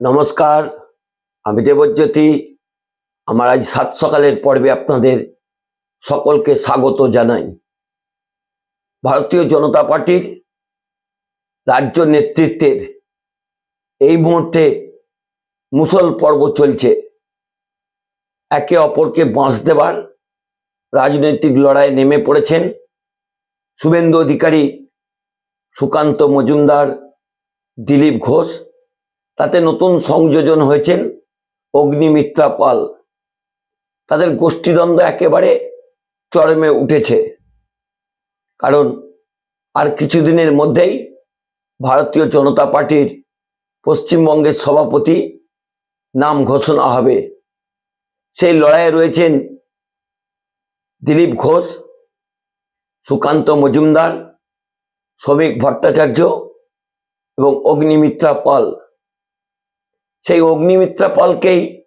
নমস্কার, আমি দেবজ্যোতি। আমার আজ সাত সকালের পর্বে আপনাদের সকলকে স্বাগত জানাই। ভারতীয় জনতা পার্টির রাজ্য নেতৃত্বের এই মুহূর্তে মুসল পর্ব চলছে। একে অপরকে বাঁশ দেবার রাজনৈতিক লড়াইয়ে নেমে পড়েছেন শুভেন্দু অধিকারী সুকান্ত মজুমদার, দিলীপ ঘোষ তাতে নতুন সংযোজন হয়েছেন অগ্নিমিত্রা পাল। তাদের গোষ্ঠীদ্বন্দ্ব একেবারে চরমে উঠেছে। কারণ আর কিছুদিনের মধ্যেই ভারতীয় জনতা পার্টির পশ্চিমবঙ্গের সভাপতি নাম ঘোষণা হবে। সেই লড়াইয়ে রয়েছেন দিলীপ ঘোষ, সুকান্ত মজুমদার, শ্রমিক ভট্টাচার্য এবং অগ্নিমিত্রা পাল। সেই অগ্নিমিত্রা পালকেই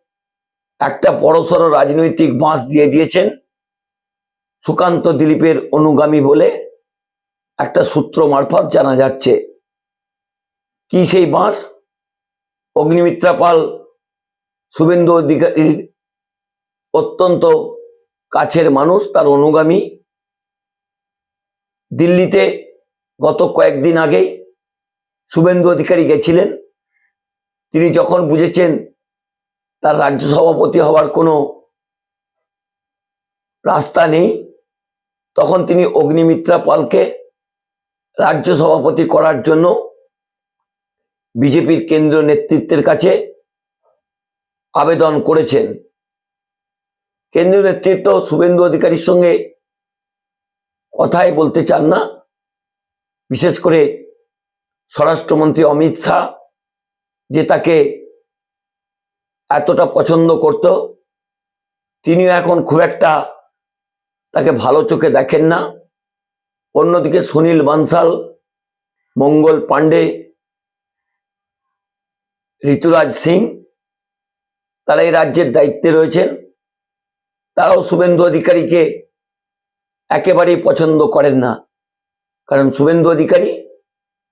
একটা বড়সড় রাজনৈতিক বাঁশ দিয়ে দিয়েছেন সুকান্ত দিলীপের অনুগামী বলে একটা সূত্র মারফত জানা যাচ্ছে। কি সেই বাঁশ? অগ্নিমিত্রা পাল শুভেন্দু অধিকারীর অত্যন্ত কাছের মানুষ, তার অনুগামী। দিল্লিতে গত কয়েকদিন আগেই শুভেন্দু অধিকারী গেছিলেন। তিনি যখন বুঝেছেন তার রাজ্য সভাপতি হওয়ার কোনো রাস্তা নেই, তখন তিনি অগ্নিমিত্রা পালকে রাজ্য সভাপতি করার জন্য বিজেপির কেন্দ্রীয় নেতৃত্বের কাছে আবেদন করেছেন। কেন্দ্রীয় নেতৃত্ব শুভেন্দু অধিকারীর সঙ্গে কথাই বলতে চান না। বিশেষ করে স্বরাষ্ট্রমন্ত্রী অমিত শাহ যে তাকে এতটা পছন্দ করত, তিনিও এখন খুব একটা তাকে ভালো চোখে দেখেন না। অন্যদিকে সুনীল বানসাল, মঙ্গল পাণ্ডে, ঋতুরাজ সিং, তারা এই রাজ্যের দায়িত্বে রয়েছেন। তারাও শুভেন্দু অধিকারীকে একেবারেই পছন্দ করেন না। কারণ শুভেন্দু অধিকারী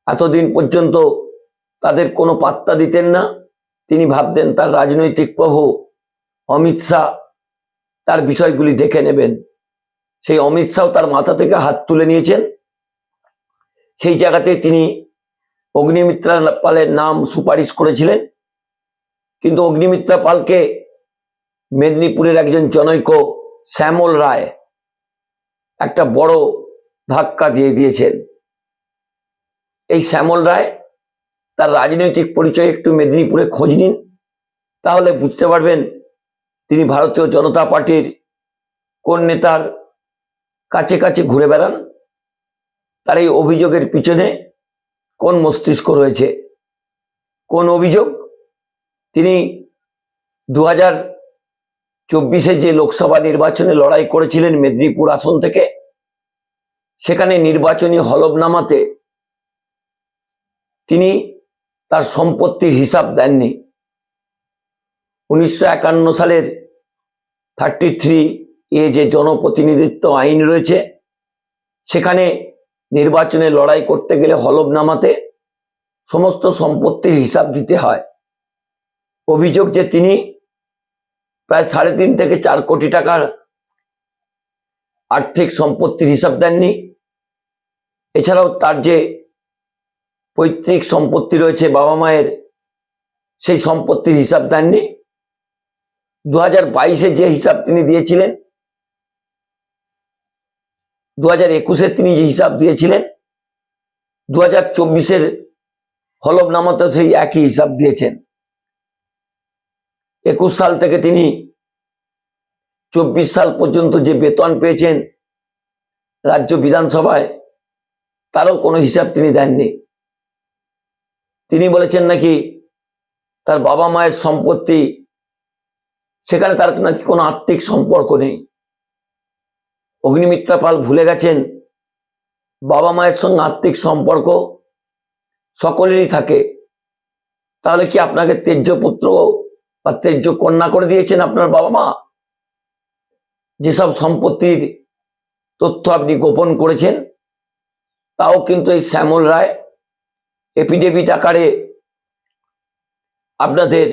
এতদিন পর্যন্ত তাদের কোনো পাত্তা দিতেন না। তিনি ভাবতেন, তার রাজনৈতিক প্রভু অমিত শাহ তার বিষয়গুলি দেখে নেবেন। সেই অমিত শাহ তার মাথা থেকে হাত তুলে নিয়েছেন। সেই জায়গাতে তিনি অগ্নিমিত্রা পালের নাম সুপারিশ করেছিলেন। কিন্তু অগ্নিমিত্রা পালকে মেদিনীপুরের একজন জনৈক শ্যামল রায় একটা বড় ধাক্কা দিয়ে দিয়েছেন। এই শ্যামল রায় তার রাজনৈতিক পরিচয় একটু মেদিনীপুরে খোঁজ নিন। তাহলে বুঝতে পারবেন তিনি ভারতীয় জনতা পার্টির কোন নেতার কাছে কাছে ঘুরে বেড়ান, তার এই অভিযোগের পিছনে কোন মস্তিষ্ক রয়েছে, কোন অভিযোগ। তিনি দু হাজার চব্বিশে যে লোকসভা নির্বাচনে লড়াই করেছিলেন মেদিনীপুর আসন থেকে, সেখানে নির্বাচনী হলফনামাতে তিনি তার সম্পত্তির হিসাব দেননি। উনিশশো একান্ন সালের থার্টি থ্রি এ যে জনপ্রতিনিধিত্ব আইন রয়েছে, সেখানে নির্বাচনে লড়াই করতে গেলে হলফনামাতে সমস্ত সম্পত্তির হিসাব দিতে হয়। অভিযোগ যে তিনি প্রায় সাড়ে তিন থেকে চার কোটি টাকার আর্থিক সম্পত্তির হিসাব দেননি। এছাড়াও তার যে পৈতৃক সম্পত্তি রয়েছে বাবা মায়ের, সেই সম্পত্তির হিসাব দেননি। দু হাজার বাইশে যে হিসাব তিনি দিয়েছিলেন দু হাজার একুশে তিনি যে হিসাব দিয়েছিলেন দু হাজার চব্বিশের হলফনামাতে সেই একই হিসাব দিয়েছেন। একুশ সাল থেকে তিনি চব্বিশ সাল পর্যন্ত যে বেতন পেয়েছেন রাজ্য বিধানসভায়, তারও কোনো হিসাব তিনি দেননি। তিনি বলেছেন নাকি তার বাবা মায়ের সম্পত্তি, সেখানে তার নাকি কোনো আত্মিক সম্পর্ক নেই। অগ্নিমিত্রা পাল ভুলে গেছেন, বাবা মায়ের সঙ্গে আত্মিক সম্পর্ক সকলেরই থাকে। তাহলে কি আপনাকে তেজ্য পুত্র বা তেজ্য কন্যা করে দিয়েছেন আপনার বাবা মা? যেসব সম্পত্তির তথ্য আপনি গোপন করেছেন, তাও কিন্তু এই শ্যামল রায় এপিডেভিট আকারে আপনাদের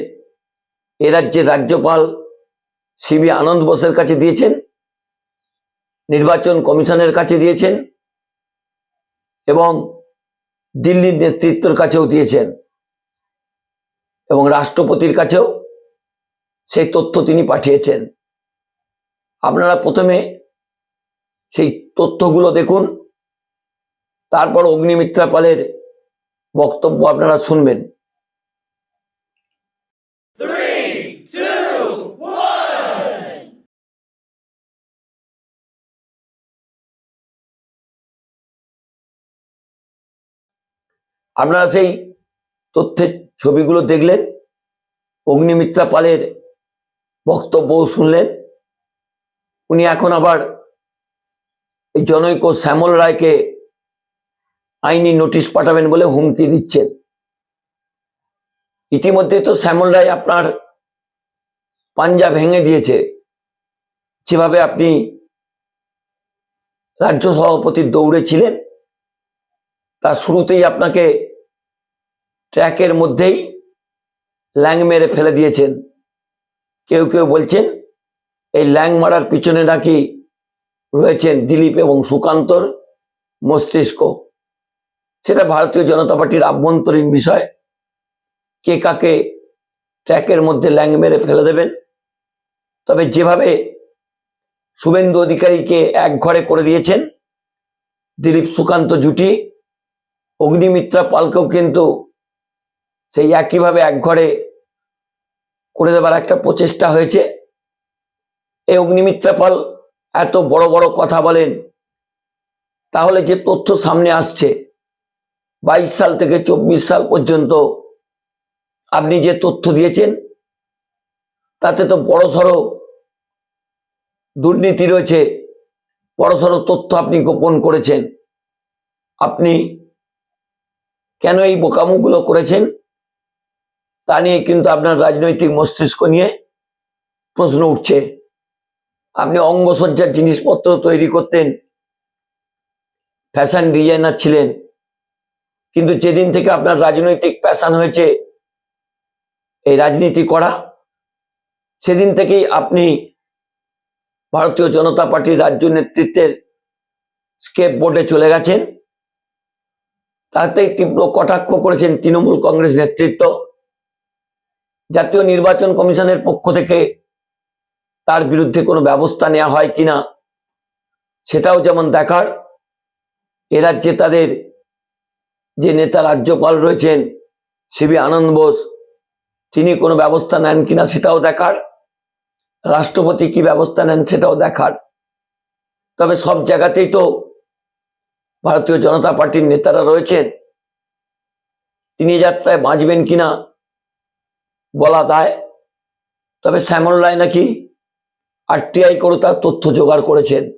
এ রাজ্যের রাজ্যপাল সিবি আনন্দ বোসের কাছে দিয়েছেন, নির্বাচন কমিশনের কাছে দিয়েছেন, এবং দিল্লির নেতৃত্বের কাছেও দিয়েছেন, এবং রাষ্ট্রপতির কাছেও সেই তথ্য তিনি পাঠিয়েছেন। আপনারা প্রথমে সেই তথ্যগুলো দেখুন, তারপর অগ্নিমিত্রা পালের বক্তব্য আপনারা শুনবেন। আপনারা সেই তথ্যের ছবিগুলো দেখলেন, অগ্নিমিত্রা পালের বক্তব্যও শুনলেন। উনি এখন আবার এই জনৈক শ্যামল রায়কে আইনি নোটিশ পাঠাবেন বলে হুমকি দিচ্ছেন ইতিমধ্যে তো শ্যামল রায় আপনার পাঞ্জা ভেঙে দিয়েছে। যেভাবে আপনি রাজ্য সভাপতির দৌড়ে ছিলেন, তার শুরুতেই আপনাকে ট্র্যাকের মধ্যেই ল্যাং মেরে ফেলে দিয়েছেন। কেউ কেউ বলছেন, এই ল্যাং মারার পিছনে নাকি রয়েছেন দিলীপ এবং সুকান্তর মস্তিষ্ক। সেটা ভারতীয় জনতা পার্টির আভ্যন্তরীণ বিষয়। কে কাকে ট্র্যাকের মধ্যে ল্যাং মেরে ফেলে দেবেন। তবে যেভাবে শুভেন্দু অধিকারীকে এক ঘরে করে দিয়েছেন, দিলীপ সুকান্ত জুটি, অগ্নিমিত্রা পালকেও কিন্তু সেই একইভাবে এক ঘরে করে দেবার একটা প্রচেষ্টা হয়েছে। এই অগ্নিমিত্রা পাল এত বড় বড় কথা বলেন, তাহলে যে তথ্য সামনে আসছে বাইশ সাল থেকে চব্বিশ সাল পর্যন্ত আপনি যে তথ্য দিয়েছেন, তাতে তো বড় সড়ো দুর্নীতি রয়েছে, বড় সড়ো তথ্য আপনি গোপন করেছেন। আপনি কেন এই বোকামুগুলো করেছেন, তা নিয়ে কিন্তু আপনার রাজনৈতিক মস্তিষ্ক নিয়ে প্রশ্ন উঠছে। আপনি অঙ্গসজ্জার জিনিসপত্র তৈরি করতেন, ফ্যাশন ডিজাইনার ছিলেন কিন্তু যেদিন থেকে আপনার রাজনৈতিক প্যাশান হয়েছে, এই রাজনীতি করা, সেদিন থেকেই আপনি ভারতীয় জনতা পার্টির রাজ্য নেতৃত্বের স্কেপ বোর্ডে চলে গেছেন। তাতেই তীব্র কটাক্ষ করেছেন তৃণমূল কংগ্রেস নেতৃত্ব। জাতীয় নির্বাচন কমিশনের পক্ষ থেকে তার বিরুদ্ধে কোনো ব্যবস্থা নেওয়া হয় কিনা, সেটাও যেমন দেখার, এ রাজ্যে তাদের যে নেতা রাজ্যপাল রয়েছেন সিবি আনন্দ বোস, তিনি কোনো ব্যবস্থা নেন কিনা সেটাও দেখার, রাষ্ট্রপতি কি ব্যবস্থা নেন সেটাও দেখার। তবে সব জায়গাতেই তো ভারতীয় জনতা পার্টির নেতারা রয়েছেন। তিনি যাত্রায় বাঁচবেন কিনা বলা দায়। তবে শ্যামল রায় নাকি আরটিআই করে তার তথ্য জোগাড় করেছেন।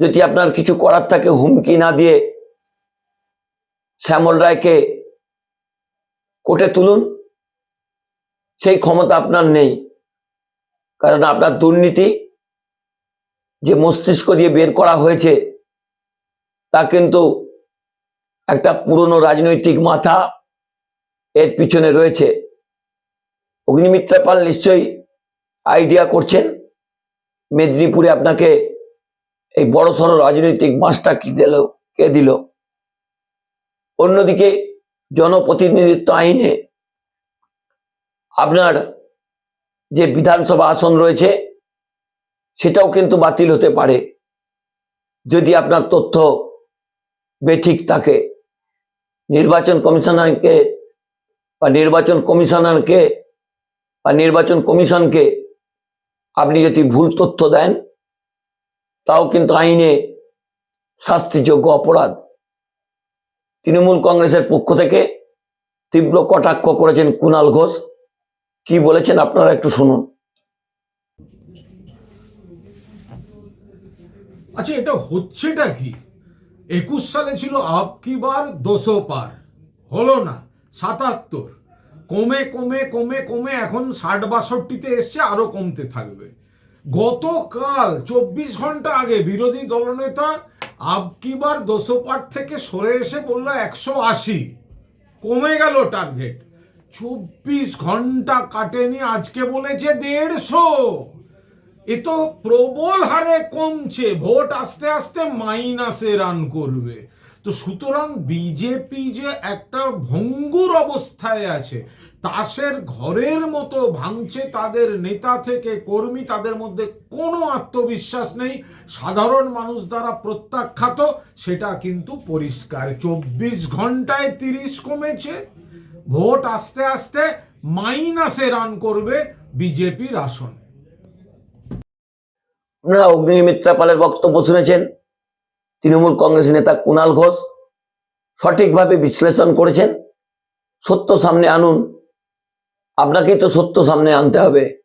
যদি আপনার কিছু করার থাকে হুমকি না দিয়ে শ্যামল রায়কে কোর্টে তুলুন। সেই ক্ষমতা আপনার নেই। কারণ আপনার দুর্নীতি যে মস্তিষ্ক দিয়ে বের করা হয়েছে, তা কিন্তু একটা পুরনো রাজনৈতিক মাথা এর পিছনে রয়েছে। অগ্নিমিত্রা পাল নিশ্চয়ই আইডিয়া করছেন, মেদিনীপুরে আপনাকে এই বড় সড়ো রাজনৈতিক বাঁশটা কি দিল, কে দিল? অন্যদিকে জনপ্রতিনিধিত্ব আইনে আপনার যে বিধানসভা আসন রয়েছে, সেটাও কিন্তু বাতিল হতে পারে যদি আপনার তথ্য বেঠিক থাকে। নির্বাচন কমিশনারকে বা নির্বাচন কমিশনারকে বা নির্বাচন কমিশনকে আপনি যদি ভুল তথ্য দেন, তাও কিন্তু আইনে শাস্তিযোগ্য অপরাধ। তৃণমূল কংগ্রেসের পক্ষ থেকে তীব্র কটাক্ষ করেছেন কুণাল ঘোষ। কি বলেছেন আপনারা একটু শুনুন। আচ্ছা এটা হচ্ছেটা কি? একুশ সালে ছিল আপ কি বার? দুশো পার। হলো না, সাতাত্তর। কমে কমে কমে কমে এখন ষাট বাষট্টিতে এসছে, আরও কমতে থাকবে। গতকাল, চব্বিশ ঘণ্টা আগে বিরোধী দলনেতা আব কি বার দুশো পার থেকে সরে এসে বলল, একশো আশি। কমে গেল টার্গেট। চব্বিশ ঘণ্টা কাটেনি আজকে বলেছে দেড়শো। এ তো প্রবল হারে কমছে, ভোট আস্তে আস্তে মাইনাসে রান করবে। তো সুতরাং বিজেপি যে একটা ভঙ্গুর অবস্থায় আছে, তাসের ঘরের মতো ভাঙছে তাদের নেতা থেকে কর্মী, তাদের মধ্যে কোনো আত্মবিশ্বাস নেই। সাধারণ মানুষ দ্বারা প্রত্যাখ্যাত, সেটা কিন্তু পরিষ্কার। চব্বিশ ঘন্টায় তিরিশ কমেছে, ভোট আস্তে আস্তে মাইনাসে রান করবে বিজেপির আসন। আপনারা অগ্নিমিত্রা পালের বক্তব্য শুনেছেন। তৃণমূল কংগ্রেস নেতা কুণাল ঘোষ সঠিকভাবে বিশ্লেষণ করেছেন। সত্য সামনে আনুন। আপনাকেই তো সত্য সামনে আনতে হবে।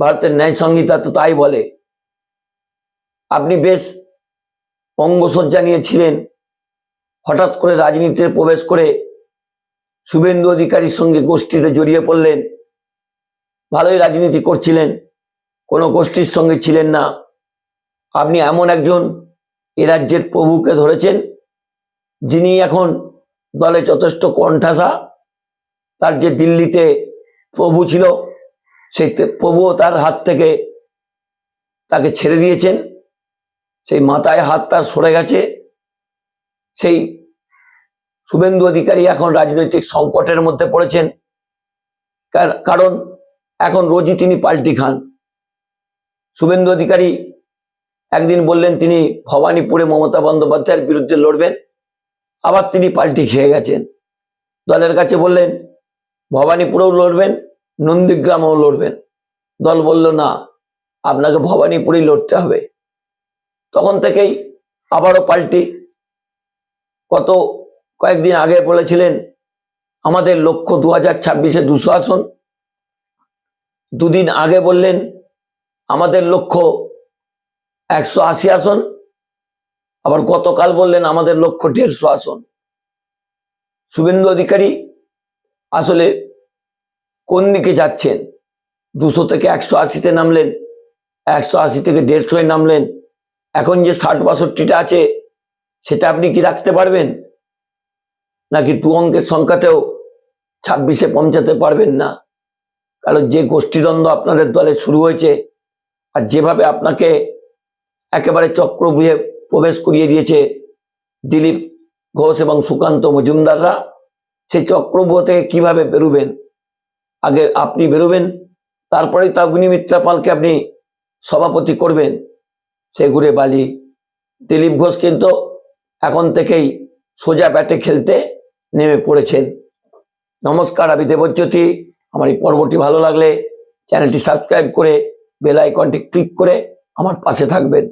ভারতের ন্যায় সংহিতা তো তাই বলে। আপনি বেশ অঙ্গসজ্জা নিয়েছিলেন হঠাৎ করে রাজনীতিতে প্রবেশ করে শুভেন্দু অধিকারীর সঙ্গে গোষ্ঠীতে জড়িয়ে পড়লেন। ভালোই রাজনীতি করছিলেন। কোনো গোষ্ঠীর সঙ্গে ছিলেন না। আপনি এমন একজন এ রাজ্যের প্রভুকে ধরেছেন, যিনি এখন দলে যথেষ্ট কণ্ঠাসা। তার যে দিল্লিতে প্রভু ছিল, সেই প্রভুও তার হাত থেকে তাকে ছেড়ে দিয়েছেন। সেই মাথায় হাত তার সরে গেছে। সেই শুভেন্দু অধিকারী এখন রাজনৈতিক সংকটের মধ্যে পড়েছেন। কার- কারণ এখন রোজই তিনি পাল্টি খান। শুভেন্দু অধিকারী একদিন বললেন, তিনি ভবানীপুরে মমতা বন্দ্যোপাধ্যায়ের বিরুদ্ধে লড়বেন। আবার তিনি পাল্টি খেয়ে গেছেন। দলের কাছে বললেন, ভবানীপুরেও লড়বেন, নন্দীগ্রামেও লড়বেন। দল বলল, না, আপনাকে ভবানীপুরেই লড়তে হবে। তখন থেকেই আবারও পাল্টি। কত কয়েকদিন আগে বলেছিলেন, আমাদের লক্ষ্য দু হাজার ছাব্বিশে দুশো আসন দুদিন আগে বললেন, আমাদের লক্ষ্য একশো আশি আসন। আবার গতকাল বললেন আমাদের লক্ষ্য দেড়শো আসন। শুভেন্দু অধিকারী আসলে কোন দিকে যাচ্ছেন? দুশো থেকে একশো আশিতে নামলেন, একশো আশি থেকে দেড়শোয় নামলেন। এখন যে ষাট বাষট্টিটা আছে, সেটা আপনি কি রাখতে পারবেন? নাকি দু অঙ্কের সংখ্যাতেও ছাব্বিশে পৌঁছাতে পারবেন না? কারণ যে গোষ্ঠীদ্বন্দ্ব আপনাদের দলে শুরু হয়েছে, আর যেভাবে আপনাকে একেবারে চক্রবুহে প্রবেশ করিয়ে দিয়েছে দিলীপ ঘোষ এবং সুকান্ত মজুমদাররা। সেই চক্রব্যূহ থেকে কীভাবে বেরোবেন? আগে আপনি বেরোবেন তারপরেই তা অগ্নিমিত্রা পালকে আপনি সভাপতি করবেন। সে ঘুরে বালি। দিলীপ ঘোষ কিন্তু এখন থেকেই সোজা ব্যাটে খেলতে নেমে পড়েছেন। নমস্কার, আমি দেবজ্যোতি। আমার এই পর্বটি ভালো লাগলে চ্যানেলটি সাবস্ক্রাইব করে বেল আইকনটি ক্লিক করে আমার পাশে থাকবেন।